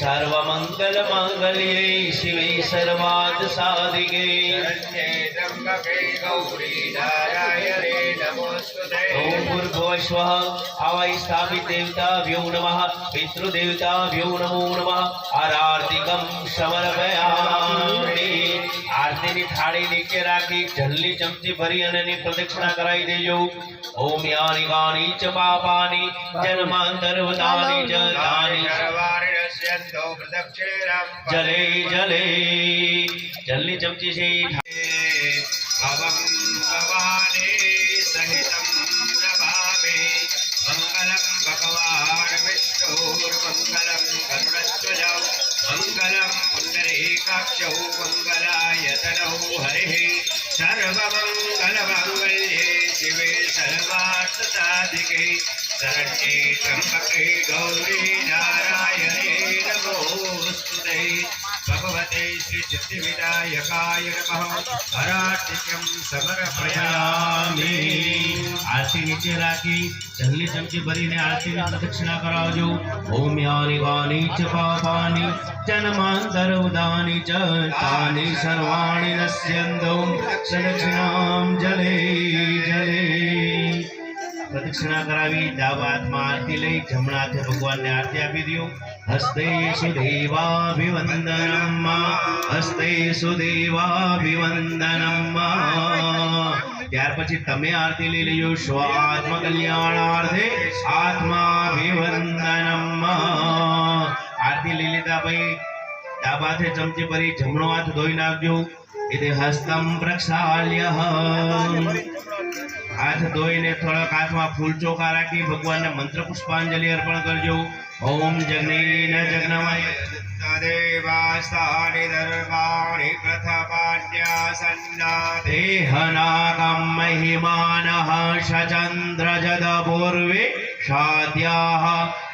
सर्वमङ्गलमाङ्गल्ये शिवे सर्वात् साधिके देवता भूर्भुवस्वः नम पितृदेवता पितृदेवताभ्यो नमो नमः आरार्तिकं समर्पयामि। કાગદીની થાળી નીચે રાખી જલ્લી ચમચી ભરી અને એની પ્રદક્ષિણા કરાવી દેજો ઓમ યાની વાણી ચ પાપાની જન્માંતર વદાની જદાની જલે જલે જલ્લી ચમચી છે ભવમ ભવાની સહિતમ પ્રભાવે મંગલમ ભગવાન વિષ્ણુર મંગલમ ગરુડસ્તુજમ मङ्गलं पुण्डरीकाक्षौ मङ्गलायतनौ हरिः सर्वमङ्गलमाङ्गल्ये शिवे सर्वार्थसाधिके शरण्ये त्र्यम्बके गौरी नारायणे नमोऽस्तु भगवते श्रीचित्तिविनायकाय नमः हराटिक्यं समर्पयामि આરતી નીચે રાખી જલ્દી ચમચી ભરીને આરતીની પ્રદક્ષિણા કરાવજો ઓમ યાની વાની ચ પાપાની જન્માંતર ઉદાની ચ તાની સર્વાણી નશ્યંતો પ્રદક્ષિણામ જલે જલે પ્રદક્ષિણા કરાવી ડાબા હાથમાં આરતી લઈ જમણા હાથે ભગવાનને આરતી આપી દો હસ્તે સુદેવાભિવંદનમ હસ્તે સુદેવાભિવંદનમ ત્યાર પછી તમે આરતી લઈ લેજો, સ્વ આત્મ કલ્યાણાર્થે આત્માભિવંદનમ। આરતી લઈ લીધા ભાઈ ડાબા હાથે ચમચી ભરી જમણો હાથ ધોઈ નાખજો એટલે હસ્તમ પ્રક્ષાલ્ય हाथ धोई ने थोड़ा हाथ में फूल चोखा राखी भगवान ने मंत्र पुष्पांजलि अर्पण करजो ओम जगनी न जगनमय महिमान सचंद्र जद पूर्वी साध्या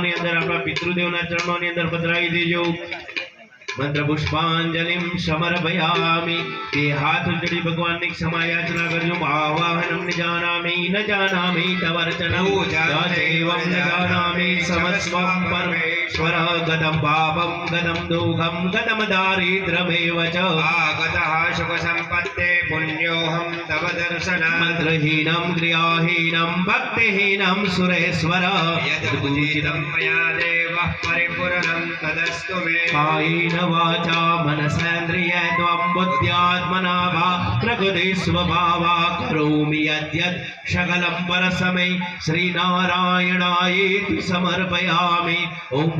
ચરણોની અંદર આપણા પિતૃદેવના ચરણોની અંદર પધરાવી દેજો. મંત્ર પુષ્પાંજલિ સમર્પયામિ. તે હાથ ઉજડી ભગવાનની ક્ષમા યાચના કરજો. આવાહનમ ન જાનામિ ન જાનામિ. તવર્ચનમ દેવમ ન જાનામિ. સમસ્વમ गणेश्वर गदं पापं गदं दुःखं गदं दारिद्र्यमेव च। आगतः सुखसम्पत्ते पुण्योऽहं तव दर्शन। मन्त्रहीनं क्रियाहीनं भक्तिहीनं सुरेश्वर। यदुचितं मया देवः परिपूर्णं तदस्तु मे। कायेन वाचा मनसेन्द्रिय त्वं बुद्ध्यात्मना वा प्रकृति स्वभावा करोमि यद्यत् सकलं परसमे। श्रीनारायणायेति समर्पयामि। ॐ ઓમ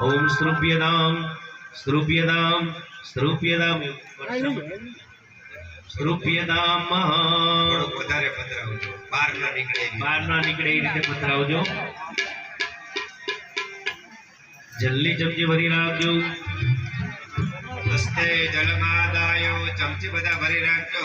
ઓમ સ્તૃપ્યધામ સ્તૃપ્યધામ સ્તૃપ્યધામ એવું કરશો. સ્તૃપ્યધામ થોડુંક વધારે પધરાવજો બહાર ના નીકળે એવી. બહાર ના નીકળે એ રીતે પધરાવજો જલ્દી ચમચી ભરી રાખજો હસ્તે જલમાદાયો ચમચી બધા ભરી રાખજો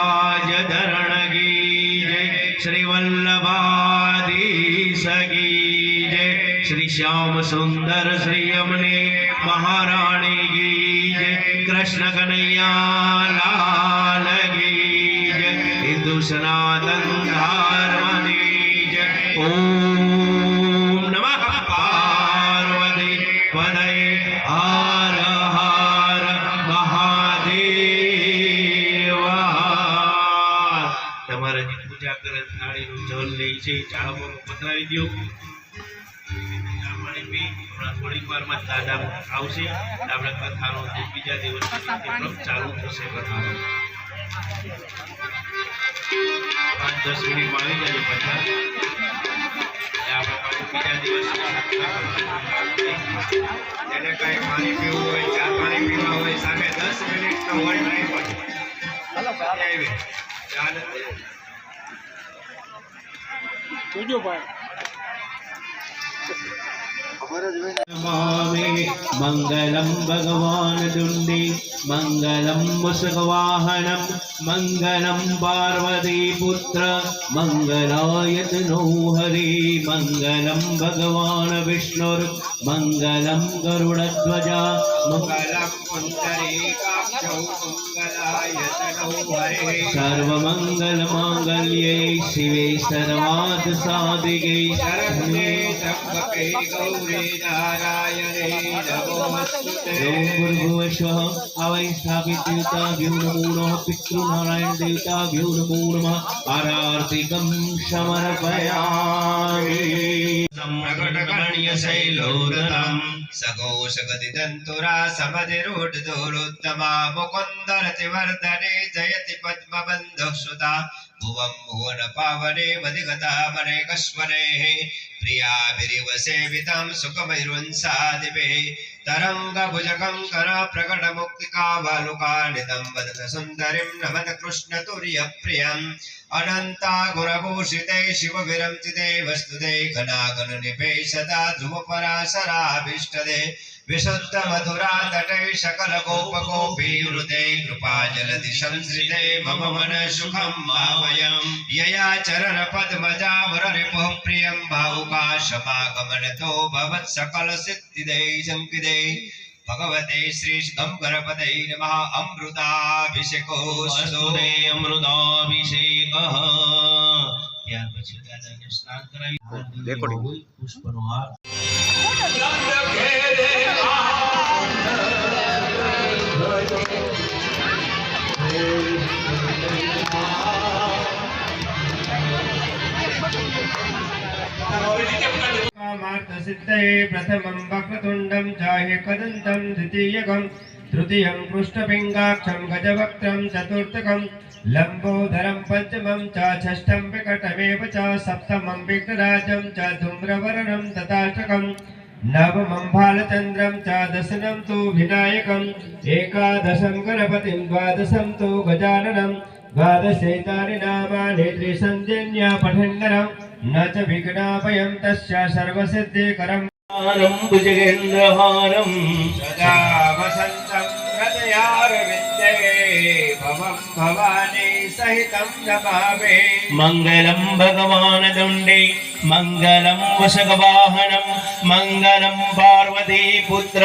महाराज धरण की जय श्री वल्लभादी सगी जय श्री श्याम सुंदर श्री अमने महाराणी की जय कृष्ण कन्हैया लाल की जय हिंदू सनातन धर्म ओम नमः पार्वती पदय। ઢોલની છે ચાહકોને પધરાવી દો થોડીક વારમાં તાદામ આવશે. આપણે કથાનો બીજા દિવસ ચાલુ થશે કથાનો. પાંચ દસ મિનિટમાં આવી જાય બધા આપણે બીજા દિવસ એને કાંઈ પાણી પીવું હોય, ચા પાણી પીવા હોય, સામે દસ મિનિટનો નમામિ મંગલમ ભગવાન દુંડી મંગલમ મુસગવાહનમ મંગલમ પાર્વતી પુત્ર મંગલાય તનો હરિ મંગલમ ભગવાન વિષ્ણુર મંગલમ ગરુડધ્વજા सर्वमङ्गलमाङ्गल्ये शिवे सर्वात् साधिके शरण्ये त्र्यम्बके गौरे नारायणे नमोस्तुते आवै स्थापितदेवताभ्यो नमो। प्रकटगण्य शैलोदरम् सघोषगदिदन्तुरा समधिरूढदोरुत्तमा मुकुन्दरतिवर्धने जयति पद्मबन्धुः सुता भुवं कर प्रकटमुक्तिका बालुका नितम् वदक सुन्दरिं नमत कृष्ण तुर्य कृष्णतुर्यप्रियम् अनन्ता गुरभूषिते शिवविरं चिते वस्तुते घनाघनैषदा ध्रुवपराशराभीष्टदे विशुद्ध मधुरा तटे सकल गोप गोपीवृते कृपा जलधि संसृते मम मन सुखं भावयम् यया चरण पद्मजा मुररिपुः प्रियं भावुका समागमनतो भवत् सकल सिद्धिदे शङ्किदे भगवते श्री गणपते नमः अमृताभिषेकोऽस्तु વસ્તુને અમૃતાભિષેકઃ ત્યાર પછી દાદાને સ્નાન કરાવી પુષ્પનો હાર कामार्थसिद्धये प्रथमं वक्रतुण्डं चाह्यकदन्तं द्वितीयकं, तृतीयं कृष्णपिङ्गाक्षं गजवक्त्रं, चतुर्थकं, लम्बोदरं, पञ्चमं च, षष्ठं विकटमेव च, सप्तमं विघ्नराजं च नवमं बालचन्द्रं च दशनं तु विनायकम् एकादशं गणपतिं द्वादशं तु गजाननं द्वादशैतानि नामानि त्रिसञ्जन्या पठन्नरम् न च विघ्नाभयं तस्य सर्वसिद्धिकरम् हारं भुजगेन्द्रहारम् सदा वसन्तं हृदयारविन्दे भवं भवानी सहितं नमामि मङ्गलं भगवान् दुण्डे मङ्गलं वशगवाहनं मङ्गलं पार्वतीपुत्र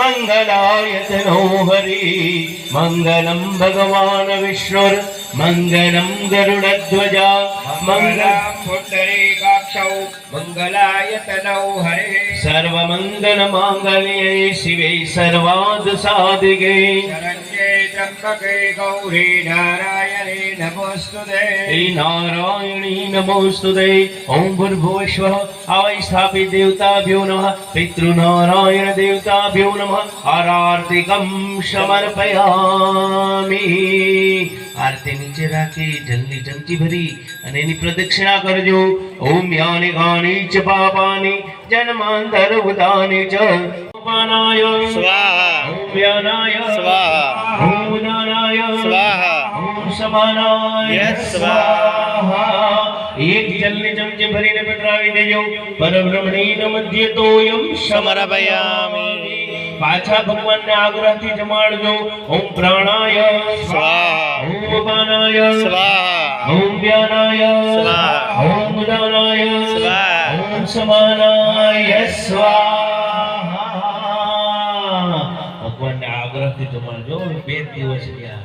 मङ्गलाय तनो हरि। मङ्गलं भगवान् विष्णुर् मङ्गलं गरुडध्वजा मङ्गलं मङ्गलं पुण्डरीकाक्षौ मङ्गलाय तनौ त्र्यम्बके गौरी नारायणे नमोऽस्तु ते नारायणी नमोऽस्तु ते ॐ भूर्भुवश्वः अवैस्थापि देवताभ्यो नमः पितृनारायण देवताभ्यो नमः आरार्तिकं समर्पयामि આરતી નીચે રાખી જલની જંતી ભરી અને એની પ્રદક્ષિણા કરજો. ઓમ યાની ગાની ચ પાપાની જન્માંતર ઉદાને ચ પાનાય સ્વાહા. ઓમ યાનાય. સ્વાહા. ઓમ ઉદાનાય. સ્વાહા. ઓમ સમાનાય. સ્વાહા. એક જલની ચમચી ભરીને પધરાવી દેજો. પરબ્રહ્મણી મધ્ય તોયમ સમર્પયામિ. પાછા ભગવાનને આગ્રહથી જમાડજો. ઓમ પ્રાણાય સ્વાહા. ઓમ ઉપાનાય સ્વાહા. ઓમ વ્યાનાય સ્વાહા. ઓમ ઉદાનાય સ્વાહા. ઓમ સમાનાય સ્વાહા. ભગવાનને આગ્રહથી જમાડજો. બે દિવસ ગયા